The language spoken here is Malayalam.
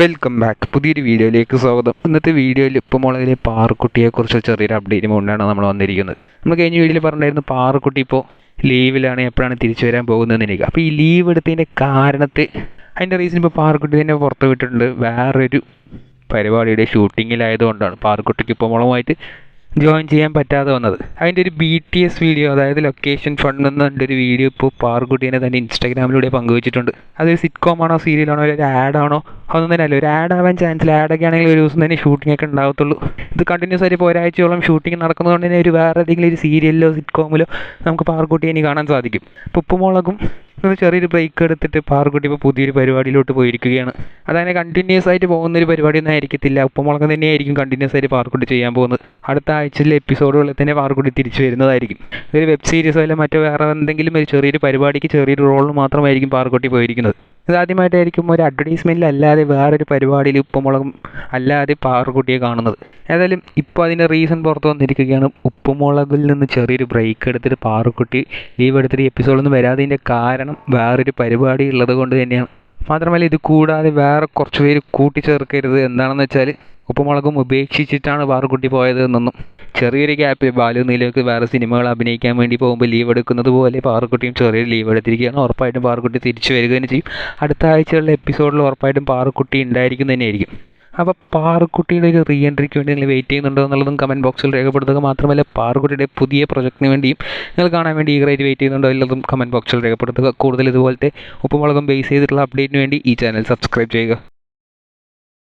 വെൽക്കം ബാക്ക് പുതിയൊരു വീഡിയോയിലേക്ക് സ്വാഗതം. ഇന്നത്തെ വീഡിയോയിൽ ഇപ്പോൾ മുളകിലെ പാറക്കുട്ടിയെക്കുറിച്ച് ചെറിയൊരു അപ്ഡേറ്റ് കൊണ്ടാണ് നമ്മൾ വന്നിരിക്കുന്നത്. നമ്മൾ കഴിഞ്ഞ വീഡിയോയിൽ പറഞ്ഞിരുന്നു പാറക്കുട്ടി ഇപ്പോൾ ലീവിലാണ് എപ്പോഴാണ് തിരിച്ചു വരാൻ പോകുന്നതെന്ന് എനിക്ക്. അപ്പോൾ ഈ ലീവ് എടുത്തതിന്റെ കാരണത്തെ അതിന്റെ റീസൺ ഇപ്പോൾ പാറക്കുട്ടി തന്നെ പുറത്ത് വിട്ടിട്ടുണ്ട്. വേറൊരു പരിപാടിയുടെ ഷൂട്ടിങ്ങിലായതുകൊണ്ടാണ് പാറക്കുട്ടിക്ക് ഇപ്പോൾ മുളകുമായിട്ട് ജോയിൻ ചെയ്യാൻ പറ്റാതെ വന്നത്. അതിന്റെ ഒരു ബി ടി എസ് വീഡിയോ അതായത് ലൊക്കേഷൻ ഫണ്ട് എന്ന് ഒരു വീഡിയോ ഇപ്പോൾ പാർക്കുട്ടീനെ തന്നെ ഇൻസ്റ്റാഗ്രാമിലൂടെ പങ്കുവച്ചിട്ടുണ്ട്. അതൊരു സിറ്റ്കോം ആണോ സീരിയലാണോ ഒരു ആഡാണോ അതൊന്നും തന്നെ അല്ല. ഒരു ആഡ് ആവാൻ ചാൻസ് ആഡ് ആഡൊക്കെ ആണെങ്കിൽ ഒരു ദിവസം തന്നെ ഷൂട്ടിംഗ് ഒക്കെ ഉണ്ടാകത്തുള്ളൂ. ഇത് കണ്ടിന്യൂസ് ആയിട്ട് ഒരാഴ്ചയോളം ഷൂട്ടിംഗ് നടക്കുന്നതുകൊണ്ട് തന്നെ ഒരു വേറെ ഏതെങ്കിലും ഒരു സീരിയലിലോ സിറ്റ്കോമിലോ നമുക്ക് പാർക്കുട്ടിയെ കാണാൻ സാധിക്കും. ഉപ്പുമുളകും ഒരു ചെറിയൊരു ബ്രേക്ക് എടുത്തിട്ട് പാർക്കുട്ടി ഇപ്പോൾ പുതിയൊരു പരിപാടിയിലോട്ട് പോയിരിക്കുകയാണ്. അതങ്ങനെ കണ്ടിന്യൂസ് ആയിട്ട് പോകുന്ന ഒരു പരിപാടിയൊന്നും ആയിരിക്കത്തില്ല. ഉപ്പുമുളകം തന്നെയായിരിക്കും കണ്ടിന്യൂസ് ആയിട്ട് പാർക്കുട്ടി ചെയ്യാൻ പോകുന്നത്. അടുത്ത ആഴ്ചയിലെ എപ്പിസോഡുകളിൽ തന്നെ പാർക്കുട്ടി തിരിച്ചു വരുന്നതായിരിക്കും. ഒരു വെബ് സീരീസോ അല്ലെങ്കിൽ മറ്റോ വേറെ എന്തെങ്കിലും ഒരു ചെറിയൊരു പരിപാടിക്ക് ചെറിയൊരു റോളിൽ മാത്രമായിരിക്കും പാർക്കുട്ടി പോയിരിക്കുന്നത്. ഇതാദ്യമായിട്ടായിരിക്കും ഒരു അഡ്വർടൈസ്മെന്റിൽ അല്ലാതെ വേറൊരു പരിപാടിയിൽ ഉപ്പുമുളകും അല്ലാതെ പാറുകുട്ടിയെ കാണുന്നത്. ഏതായാലും ഇപ്പോൾ അതിന്റെ റീസൺ പുറത്ത് വന്നിരിക്കുകയാണ്. ഉപ്പുമുളകിൽ നിന്ന് ചെറിയൊരു ബ്രേക്ക് എടുത്തിട്ട് പാറുക്കുട്ടി ലീവ് എടുത്തിട്ട് എപ്പിസോഡൊന്നും വരാതിന്റെ കാരണം വേറൊരു പരിപാടി ഉള്ളത് കൊണ്ട് തന്നെയാണ്. മാത്രമല്ല ഇത് കൂടാതെ വേറെ കുറച്ച് പേര് കൂട്ടിച്ചേർക്കരുത്. എന്താണെന്ന് വെച്ചാൽ ഉപ്പുമുളകും ഉപേക്ഷിച്ചിട്ടാണ് പാറുക്കുട്ടി പോയത് എന്നൊന്നും ചെറിയൊരു ഗ്യാപ്പിൽ ബാലു നീലയ്ക്ക് വേറെ സിനിമകൾ അഭിനയിക്കാൻ വേണ്ടി പോകുമ്പോൾ ലീവ് എടുക്കുന്നത് പോലെ പാറുക്കുട്ടിയും ചെറിയൊരു ലീവ് എടുത്തിരിക്കുകയാണ്. ഉറപ്പായിട്ടും പാറുക്കുട്ടി തിരിച്ചു വരിക തന്നെ ചെയ്യും. അടുത്ത ആഴ്ചയുള്ള എപ്പിസോഡിൽ ഉറപ്പായിട്ടും പാറുക്കുട്ടി ഉണ്ടായിരിക്കും തന്നെയായിരിക്കും. അപ്പോൾ പാറുക്കുട്ടിയുടെ ഒരു റീ എൻട്രിക്ക് വേണ്ടി നിങ്ങൾ വെയിറ്റ് ചെയ്യുന്നുണ്ടോ എന്നുള്ളതും കമന്റ് ബോക്സിൽ രേഖപ്പെടുത്തുക മാത്രമല്ല പാറുക്കുട്ടിയുടെ പുതിയ പ്രൊജക്റ്റിന് വേണ്ടിയും നിങ്ങൾ കാണാൻ വേണ്ടി ഈഗറായിട്ട് വെയിറ്റ് ചെയ്യുന്നുണ്ടോ എന്നുള്ളതും കമന്റ് ബോക്സിൽ രേഖപ്പെടുത്തുക. കൂടുതൽ ഇതുപോലത്തെ ഉപ്പുമുളകം ബേസ് ചെയ്തിട്ടുള്ള അപ്ഡേറ്റിന് വേണ്ടി ഈ ചാനൽ സബ്സ്ക്രൈബ് ചെയ്യുക.